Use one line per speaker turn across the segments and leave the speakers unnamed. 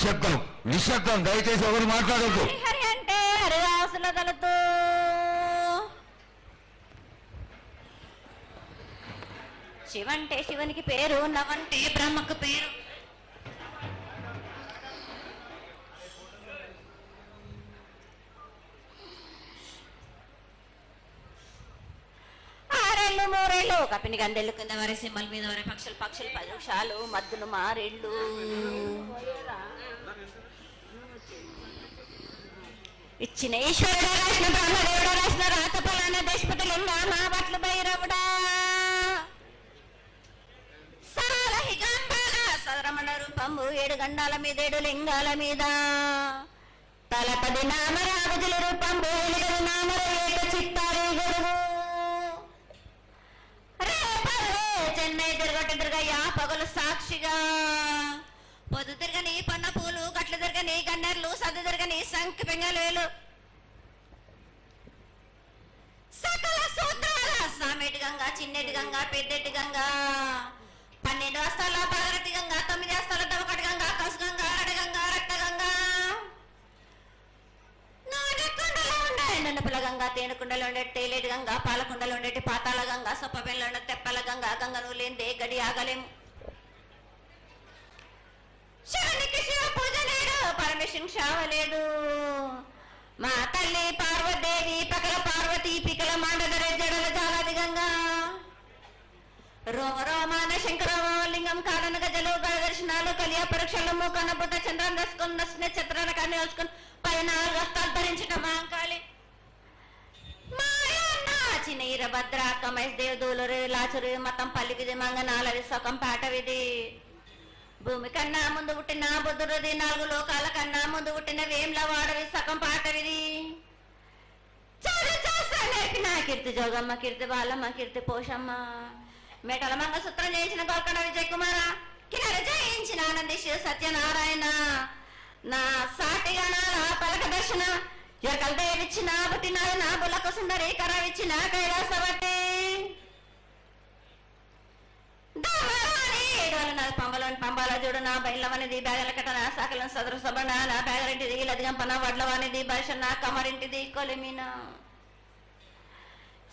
నిశ్శబ్దం నిశ్శబ్దం. దయచేసి ఎవరు మాట్లాడద్దు.
హరి అంటే హరిదాసుల కలుతూ శివంటే శివునికి పేరు నవంటే బ్రహ్మకు పేరు. ఆరేళ్ళు మూరేళ్ళు కపిని గండెళ్ళు కింద వరే సింహల మీద వరే పక్షులు పక్షులు పక్షాలు మద్దులు మారేళ్ళు. ఇచ్చిన ఈశ్వరుడు రాసిన బ్రహ్మదేవుడు రాసిన రాత పలాన దేశపతి లింగా మా బట్లు భైరవుడా సాల హిగంబర ఏడు గండాల మీద ఏడు లింగాల మీద. తలపది నామరాగుజుల రూపం ఎలుగది నామర ఏక చిత్తారి రేపల్లే చెన్నై తిరగయ్యా పగలు సాక్షిగా. పొద్దు తిరగని పన్న పూలు గట్లు తిరగని గన్నర్లు సద్దు తిరగని సంఖ్య పెంగలేలు సకల సూత్రాల సామెటి గంగా చిన్నటి గంగా పెద్దటి గంగా. పన్నెండు వస్తాల భారతి గంగా తేనెకుండలో ఉండే తేలేటి గంగ పాలకుండలో ఉండేటి పాతాల గంగ సొప్పబెల్లు ఉండే తెప్పల గంగ గంగను లేందే గడి ఆగలేము శివునికి శివ పూజ లేడు పరమేశ్వరుని లేదు. మా తల్లి పార్వదేవి పకల పార్వతి పికల మాండదర జడల జాలాది గంగా. రోమ రోమాన శంకర లింగం కాడన గజలు గడ దర్శనాలు కలియ పరీక్షలు మూకన్న బుద్ధ చంద్రం దశకున్న నచ్చిన చిత్రాల కానీ వేసుకుని పైన రస్తాలు ధరించిన మాంకాళి మాయన్న చిన్న ఈరభద్ర కమేష్ దేవదూలరు లాచురు మతం పల్లికిది మంగనాలది సొకం పాటవిది భూమి కన్నా ముందు పుట్టిన బుద్ధుడిది నాలుగు లోకాల కన్నా ముందు పుట్టిన వేమ్ల వాడవి సగం పాటవిది చదువు కీర్తి జోగమ్మ కీర్తి బాలమ్మ కీర్తి పోషమ్మ. మేటల మంగసూత్రం చేయించిన గోల్కొండ విజయ్ కుమార కిన్నర జయించిన ఆనంది శివ సత్యనారాయణ. నా సాటిగా నా పలక దర్శన ఎరకల దేవిచ్చిన పుట్టినాడు నా బులకు సుందరి కరవిచ్చిన కైలాసవతి. పంబలోని పంబాల చూడు నా బయలవనిది బ్యాగల కట్ట నా సాకలను సదరు సబన నా బ్యాగరింటిది లదిగంపన వడ్లవానిది భాష నా కమరింటిది కొలిమిన.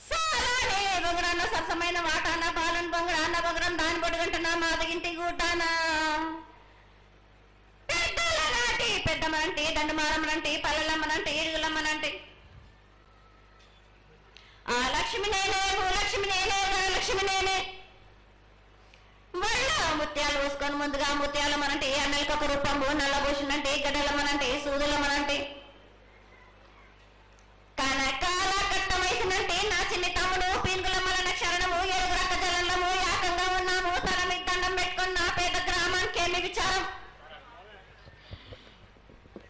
సారానే బొంగరాన్న సరసమైన వాటాన పాలన బొంగరాన్న బొంగరం దాని పొడుగంట నా మాదగింటి గూటాన నాటి దండమారమ్మనంటి పల్లెలమ్మనంటి ఇరుగులమ్మనంటి ఆ లక్ష్మి నేనే భూలక్ష్మి నేనే ధనలక్ష్మి నేనే. వాళ్ళ ముత్యాలు పోసుకొని ముందుగా ముత్యాలమ్మనంటే మనంటే అన్నలకి ఒక రూపంబు నల్లబోషునంటే గడ్డలమనంటే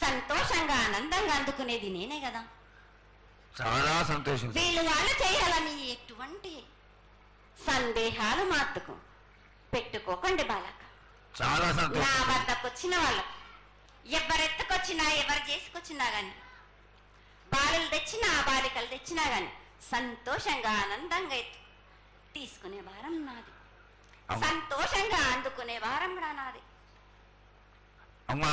సంతోషంగా ఆనందంగా అందుకునేది నేనే కదా.
చాలా సంతోషం
వీళ్ళు వాళ్ళు చేయాలని ఎటువంటి సందేహాలు మాత్తుకు పెట్టుకోకండి బాలక.
చాలా
నా
సంతోషం
వద్దకు వచ్చిన వాళ్ళు ఎవరెత్తుకొచ్చినా ఎవరు చేసుకొచ్చినా గాని బాలులు తెచ్చినా బాలికలు తెచ్చినా గాని సంతోషంగా ఆనందంగా తీసుకునే వారం నాది. సంతోషంగా అందుకునే వారం నాది.
అమ్మా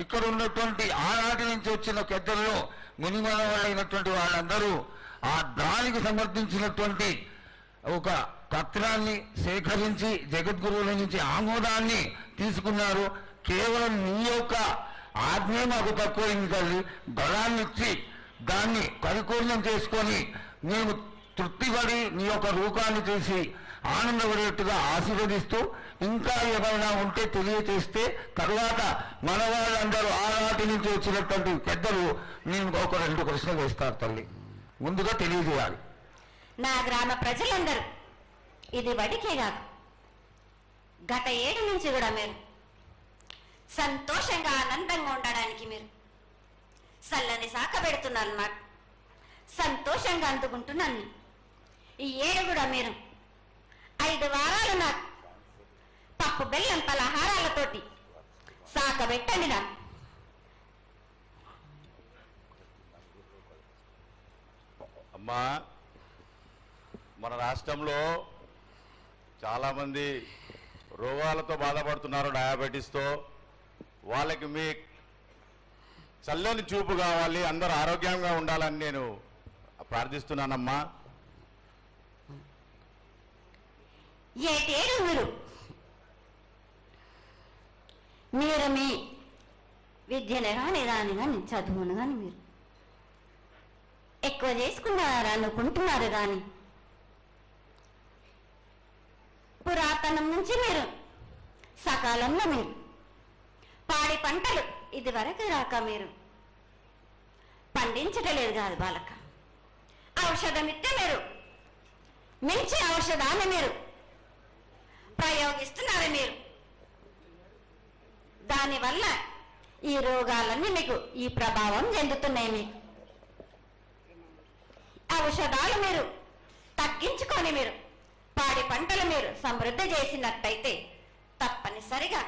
ఇక్కడ ఉన్నటువంటి ఆనాటి నుంచి వచ్చిన పెద్దల్లో మునిమల వాళ్ళైనటువంటి వాళ్ళందరూ ఆ దానికి సమర్థించినటువంటి ఒక పత్రాన్ని సేకరించి జగద్గురువుల నుంచి ఆమోదాన్ని తీసుకున్నారు. కేవలం నీ యొక్క ఆజ్ఞే మాకు తక్కువైంది తల్లి. బలాన్ని ఇచ్చి దాన్ని పరిపూర్ణం చేసుకొని మేము తృప్తిపడి నీ యొక్క రూపాన్ని చూసి ఆనందపడేట్టుగా ఆశీర్వదిస్తూ ఇంకా ఏమైనా ఉంటే తెలియచేస్తే తర్వాత మన వాళ్ళందరూ ఆనాటి నుంచి వచ్చినటువంటి పెద్దలు నేను ఒక రెండు ప్రశ్నలు వేస్తారు తల్లి. ముందుగా తెలియజేయాలి.
నా గ్రామ ప్రజలందరూ ఇది వడికే కాదు గత ఏడు నుంచి కూడా మీరు సంతోషంగా ఆనందంగా ఉండడానికి మీరు చల్లని శాఖ పెడుతున్నారు సంతోషంగా అందుకుంటున్నాను. ఈ ఏడు కూడా మీరు ఐదు వారాలు నాకు పప్పు బెల్లం పలహారాలతోటి సాక పెట్టండి నాకు
అమ్మా మన రాష్ట్రంలో చాలామంది రోగాలతో బాధపడుతున్నారు డయాబెటీస్తో. వాళ్ళకి మీ చల్లని చూపు కావాలి అందరూ ఆరోగ్యంగా ఉండాలని నేను ప్రార్థిస్తున్నానమ్మా.
ఏటేడు మీరు మీరు మీ విద్యను కానీ దాన్ని కానీ చదువును కానీ మీరు? ఎక్కువ చేసుకున్నారా? అనుకుంటున్నారు కానీ పురాతనం నుంచి మీరు? సకాలంలో మీరు? పాడి పంటలు ఇది వరకు రాక మీరు? పండించటలేదు కాదు బాలక. ఔషధం ఇస్తే మీరు? మంచి ఔషధాన్ని మీరు ప్రయోగిస్తున్నారు మీరు? దానివల్ల ఈ రోగాలన్నీ మీకు ఈ ప్రభావం చెందుతున్నాయి మీకు ఔషధాలు మీరు తగ్గించుకొని మీరు పాడి పంటలు మీరు సమృద్ధి చేసినట్టయితే తప్పనిసరిగా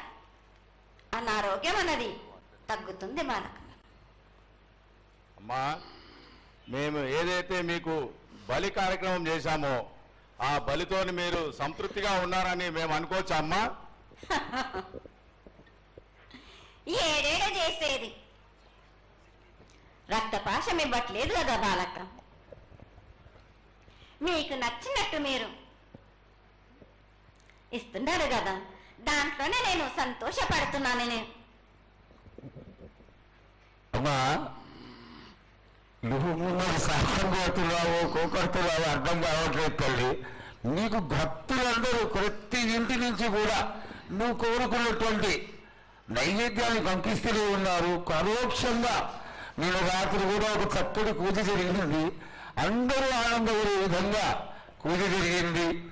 అనారోగ్యం అన్నది తగ్గుతుంది మనకు.
అమ్మా మేము ఏదైతే మీకు బలి కార్యక్రమం చేశామో ఆ బలితోని మీరు సంతృప్తిగా ఉన్నారని మేము అనుకోవచ్చా అమ్మా?
ఏడేడ చేసేది? రక్తపాశం ఇవ్వట్లేదు కదా బాలక మీకు నచ్చినట్టు మీరు ఇస్తున్నారు కదా దాంట్లోనే నేను సంతోషపడుతున్నాను నేను.
అమ్మా నువ్వు మరి సాహసం కోరుతున్నావు కోకడుతున్నావు అర్థం కావట్లేదు తల్లి. నీకు భక్తులందరూ ప్రతి ఇంటి నుంచి కూడా నువ్వు కోరుకున్నటువంటి నైవేద్యాన్ని పంపిస్తూనే ఉన్నారు. పరోక్షంగా నేను రాత్రి కూడా ఒక చక్కటి పూజ జరిగింది. అందరూ ఆనందపడే విధంగా పూజ జరిగింది.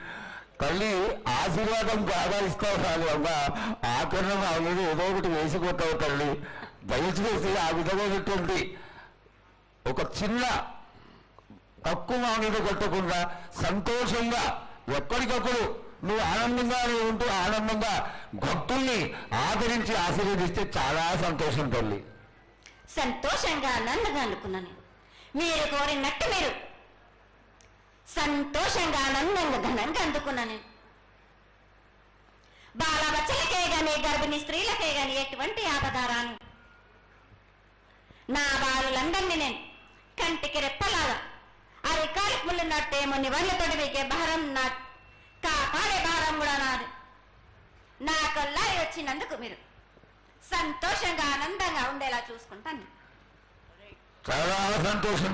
తల్లి ఆశీర్వాదం బాగా ఇస్తావు కాదు అమ్మ. ఆకరణ నా ఏదో ఒకటి వేసిపోతావు తల్లి. దయచేసి ఆ విధమైనటువంటి ఒక చిన్న తక్కువ మీద కొట్టకుండా సంతోషంగా ఎప్పటికప్పుడు నువ్వు ఆనందంగా ఉంటూ ఆనందంగా భక్తుల్ని ఆదరించి ఆశీర్వదిస్తే చాలా సంతోషం తల్లి.
సంతోషంగా ఆనందంగా అనుకున్నాను మీరు కోరినట్టు మీరు. సంతోషంగా ఆనందంగా ఘనంగా అందుకున్నాను నేను. బాలబచ్చలకే గాని గర్భిణీ స్త్రీలకే గాని ఎటువంటి ఆపదారాను నా బాలులందరినీ నేను కంటికి రెప్పలాగా. ఆ రికార్డు ముళ్ళు నట్టేమో నివర్లతోటి తొడివికే భారం నా కాపాడే భారం కూడా నాది. నా కల్లారి వచ్చినందుకు మీరు సంతోషంగా ఆనందంగా ఉండేలా చూసుకుంటాను.
చాలా సంతోషం